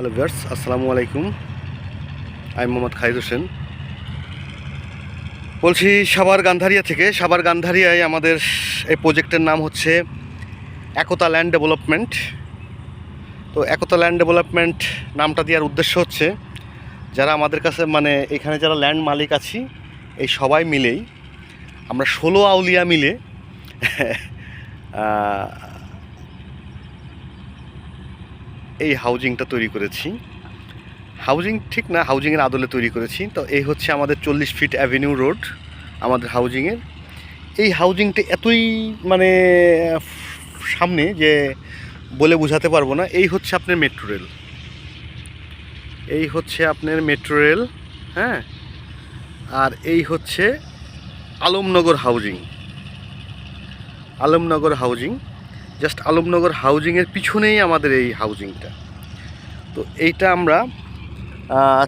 Hello viewers আসসালামু আলাইকুম আমি মোহাম্মদ খাইদ হোসেন বলছি সাবার গান্ধারিয়া থেকে সাবার গান্ধারিয়ায় আমাদের এই প্রজেক্টের নাম হচ্ছে একতা ল্যান্ড ডেভেলপমেন্ট। তো একতা ল্যান্ড ডেভেলপমেন্ট নামটা দেওয়ার উদ্দেশ্য হচ্ছে, যারা আমাদের কাছে মানে এখানে যারা ল্যান্ড মালিক আছি, এই সবাই মিলেই আমরা ষোলো আউলিয়া মিলে এই হাউজিংটা তৈরি করেছি। হাউজিং ঠিক না হাউজিংয়ের আদলে তৈরি করেছি। তো এই হচ্ছে আমাদের চল্লিশ ফিট অ্যাভিনিউ রোড আমাদের হাউজিংয়ের এই হাউজিংটা এতই মানে সামনে যে বলে বোঝাতে পারব না, এই হচ্ছে আপনার মেট্রো রেল এই হচ্ছে আপনার মেট্রো রেল হ্যাঁ? আর এই হচ্ছে Alamnagar housing Alamnagar housing just Alamnagar হাউজিংয়ের পিছনেই আমাদের এই হাউজিংটা। তো এইটা আমরা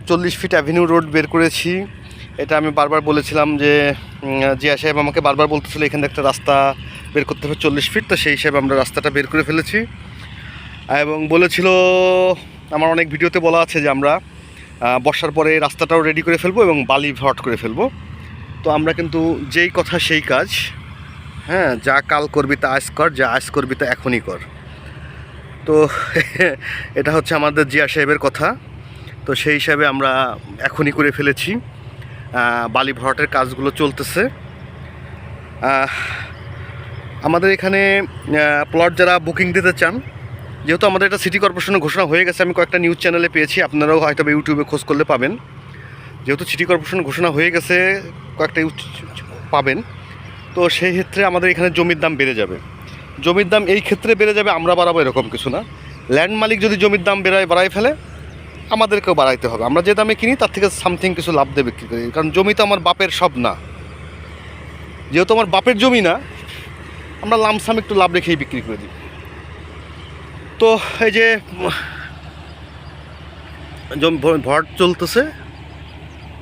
চল্লিশ ফিট অ্যাভিনিউ রোড বের করেছি। এটা আমি বারবার বলেছিলাম যে জিয়া সাহেব আমাকে বারবার বলতেছিল, এখানে একটা রাস্তা বের করতে হবে চল্লিশ ফিট। তো সেই হিসাবে আমরা রাস্তাটা বের করে ফেলেছি। এবং বলেছিল, আমার অনেক ভিডিওতে বলা আছে যে আমরা বর্ষার পরে রাস্তাটাও রেডি করে ফেলব এবং বালি ভট করে ফেলব। তো আমরা কিন্তু যেই কথা, সেই কাজ হ্যাঁ যা কাল করবি তা আজ কর, যা আজ করবি তা এখনই কর। তো এটা হচ্ছে আমাদের জিয়া সাহেবের কথা। তো সেই হিসাবে আমরা এখনই করে ফেলেছি। বালি ভরাটের কাজগুলো চলতেছে। আমাদের এখানে প্লট যারা বুকিং দিতে চান, যেহেতু আমাদের এটা সিটি কর্পোরেশনের ঘোষণা হয়ে গেছে, আমি কয়েকটা নিউজ চ্যানেলে পেয়েছি, আপনারাও হয়তো ইউটিউবে খোঁজ করলে পাবেন। যেহেতু সিটি কর্পোরেশন ঘোষণা হয়ে গেছে, কয়েকটা পাবেন। তো সেই ক্ষেত্রে আমাদের এখানে জমির দাম বেড়ে যাবে। জমির দাম এই ক্ষেত্রে বেড়ে যাবে, আমরা বাড়াবো এরকম কিছু না। ল্যান্ড মালিক যদি জমির দাম বেড়ায়, বাড়ায় ফেলে, আমাদেরকেও বাড়াইতে হবে। আমরা যে দামে কিনি, তার থেকে সামথিং কিছু লাভ দিয়ে বিক্রি করি? কারণ জমি তো আমার বাপের সব না। যেহেতু আমার বাপের জমি না, আমরা লামসাম একটু লাভ রেখেই বিক্রি করে দিই। তো এই যে ভরাট চলতেছে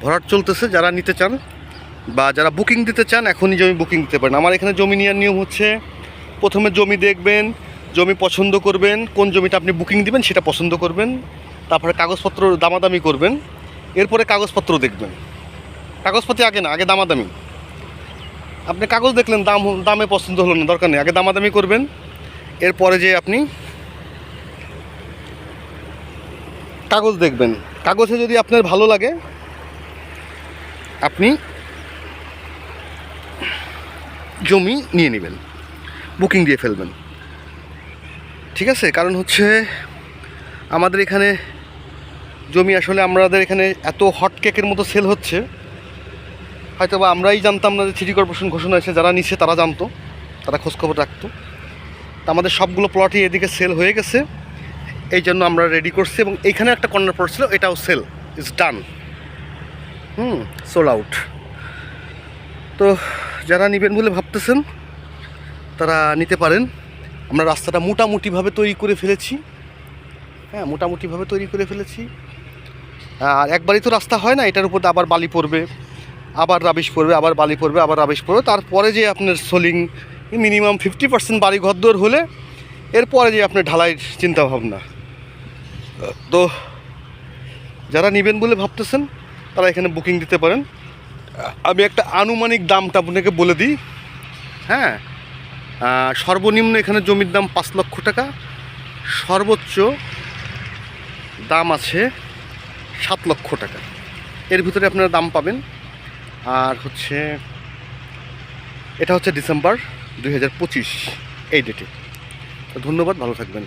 ভরাট চলতেছে, যারা নিতে চান বা যারা বুকিং দিতে চান, এখনই জমি বুকিং দিতে পারেন। আমার এখানে জমি নেওয়ার নিয়ম হচ্ছে, প্রথমে জমি দেখবেন, জমি পছন্দ করবেন, কোন জমিটা আপনি বুকিং দিবেন সেটা পছন্দ করবেন, তারপরে কাগজপত্র দামাদামি করবেন, এরপরে কাগজপত্র দেখবেন। কাগজপত্র আগে না, আগে দামাদামি। আপনি কাগজ দেখলেন, দাম দামে পছন্দ হলো না, দরকার নেই, আগে দামাদামি করবেন, এরপরে যে আপনি কাগজ দেখবেন। কাগজে যদি আপনার ভালো লাগে, আপনি জমি নিয়ে নেবেন, বুকিং দিয়ে ফেলবেন। ঠিক আছে? কারণ হচ্ছে আমাদের এখানে জমি আসলে আমাদের এখানে এত হট কেকের মতো সেল হচ্ছে। হয়তো বা আমরাই জানতাম না যে সিটি কর্পোরেশন ঘোষণা হয়েছে, যারা নিচ্ছে তারা জানতো, তারা খোঁজখবর রাখতো। তা আমাদের সবগুলো প্লটই এদিকে সেল হয়ে গেছে। এই জন্য আমরা রেডি করছি এবং এইখানে একটা কর্নার পড়ছিল এটাও sale is done hmm sold out তো যারা নেবেন বলে ভাবতেছেন, তারা নিতে পারেন। আমরা রাস্তাটা মোটামুটিভাবে তৈরি করে ফেলেছি। হ্যাঁ মোটামুটিভাবে তৈরি করে ফেলেছি। আর একবারই তো রাস্তা হয় না, এটার উপর আবার বালি পড়বে, আবার রাবিশ পড়বে, আবার বালি পড়বে, আবার রাবিশ পড়বে। তারপরে যে আপনার সোলিং মিনিমাম ফিফটি পার্সেন্ট বাড়ি ঘরদোর হলে এরপরে যে আপনার ঢালাইয়ের চিন্তাভাবনা। তো, যারা নেবেন বলে ভাবতেছেন, তারা এখানে বুকিং দিতে পারেন। আমি একটা আনুমানিক দামটা আপনাকে বলে দিই। হ্যাঁ সর্বনিম্ন এখানে জমির দাম পাঁচ লক্ষ টাকা। সর্বোচ্চ দাম আছে সাত লক্ষ টাকা। এর ভিতরে আপনারা দাম পাবেন। আর হচ্ছে, এটা হচ্ছে ডিসেম্বর দুই হাজার পঁচিশ, এই ডেটে ধন্যবাদ, ভালো থাকবেন।